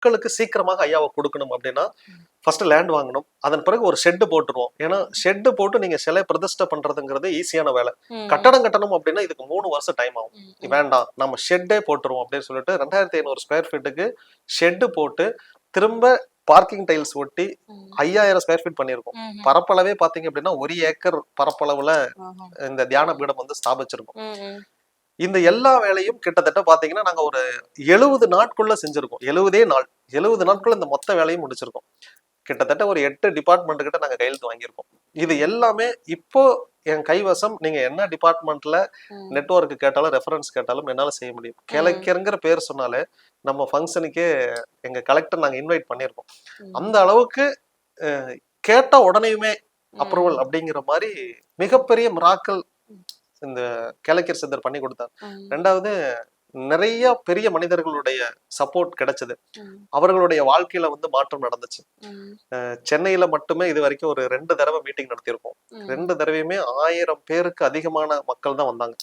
மக்களுக்கு சீக்கிரமாக ஐயாவை கொடுக்கணும் அப்படின்னா ஃபர்ஸ்ட் லேண்ட் வாங்கணும் அதன் பிறகு ஒரு ஷெட்டு போட்டுருவோம் ஏன்னா ஷெட்டு போட்டு நீங்க சிலை பிரதிஷ்டை பண்றதுங்கிறது ஈஸியான வேலை. கட்டடம் கட்டணும் அப்படின்னா இதுக்கு மூணு வருஷம் டைம் ஆகும். வேண்டாம் நம்ம ஷெட்டே போட்டுருவோம் அப்படின்னு சொல்லிட்டு ரெண்டாயிரத்தி ஐநூறு ஸ்கொயர் ஃபீட்டுக்கு ஷெட்டு போட்டு திரும்ப பார்க்கிங் டைல்ஸ் ஒட்டி. ஐயாயிரம் ஸ்கொயர் ஃபீட் பண்ணியிருக்கோம். பரப்பளவே பாத்தீங்க அப்படின்னா ஒரு ஏக்கர் பரப்பளவுல. இந்த தியான பீடம் வந்து ஸ்தாபிச்சிருக்கோம். இந்த எல்லா வேலையும் கிட்டத்தட்ட பாத்தீங்கன்னா நாங்க ஒரு எழுபது நாட்குள்ள செஞ்சிருக்கோம். எழுபதே நாள். எழுபது நாட்குள்ள இந்த மொத்த வேலையும் முடிச்சிருக்கோம். கிட்டத்தட்ட ஒரு எட்டு டிபார்ட்மெண்ட் கிட்ட நாங்க கையெழுத்து வாங்கியிருக்கோம். இது எல்லாமே இப்போ என் கைவசம். நீங்க என்ன டிபார்ட்மெண்ட்ல ம். நெட்வொர்க் கேட்டாலும் ரெஃபரன்ஸ் கேட்டாலும் என்னால செய்ய முடியும். கலைஞருங்கிற பேர் சொன்னாலே நம்ம ஃபங்க்ஷனுக்கே எங்க கலெக்டர் நாங்க இன்வைட் பண்ணியிருக்கோம். அந்த அளவுக்கு கேட்ட உடனேயுமே அப்ரூவல் அப்படிங்கிற மாதிரி மிகப்பெரிய மிராக்கள் இந்த கேலக்கியர் சித்தர் பண்ணி கொடுத்தார். ரெண்டாவது நிறைய பெரிய மனிதர்களுடைய சப்போர்ட் கிடைச்சது. அவர்களுடைய வாழ்க்கையில வந்து மாற்றம் நடந்துச்சு சென்னையில மட்டுமே இது வரைக்கும் ஒரு ரெண்டு தடவை மீட்டிங் நடத்தியிருக்கோம். ரெண்டு தடவையுமே ஆயிரம் பேருக்கு அதிகமான மக்கள் தான் வந்தாங்க